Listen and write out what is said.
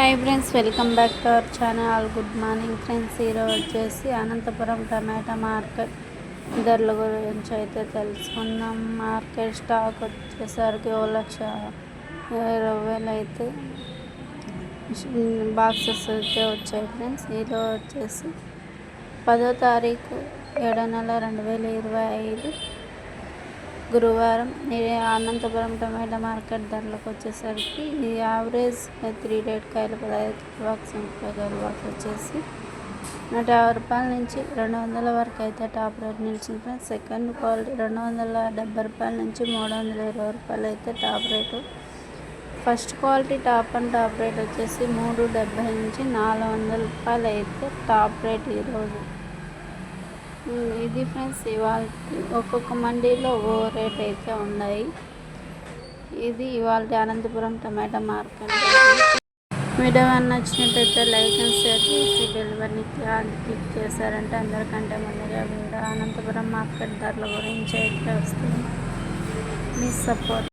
Hi friends welcome back to our channel. Good morning friends. ఈరోజు వచ్చేసి Anantapuram tomato market. ధరల గురించి అయితే తెలుసుకుందాం. మార్కెట్ స్టాక్ వచ్చేసరికి ఓ లక్ష ఇరవై వేలు అయితే బాక్సెస్ అయితే వచ్చాయి ఫ్రెండ్స్. ఈరోజు వచ్చేసి పదో తారీఖు ఏడో నెల రెండు వేల ఇరవై ఐదు. గురువారం అనంతపురం టమాటా మార్కెట్ ధరలకు వచ్చేసరికి ఈ యావరేజ్ త్రీ రేట్ కాయలు పదహైదు బాక్స్ ముప్పై కాయల బాక్స్ వచ్చేసి నూట యాభై రూపాయల నుంచి రెండు వందల వరకు అయితే టాప్ రేట్ నిలిచింది సెకండ్ క్వాలిటీ రెండు వందల డెబ్బై రూపాయల నుంచి మూడు వందల ఇరవై రూపాయలు అయితే top rate. First quality top and top rate వచ్చేసి మూడు డెబ్బై నుంచి నాలుగు వందల రూపాయలు అయితే టాప్ రేట్ ఈరోజు ఇది ఫ్రెండ్స్ ఇవాళ ఒక్కొక్క మండీలో ఓ రేట్ అయితే ఉన్నాయి. ఇది ఇవాళ అనంతపురం టమాటా మార్కెట్. వీడియో నచ్చినట్టయితే లైక్ అండ్ షేర్ చేసి డెలివరీని క్లిక్ చేశారంటే అందరికంటే ముందుగా వీడియో అనంతపురం మార్కెట్ ధరల గురించి అయితే వస్తుంది. మీ సపోర్ట్.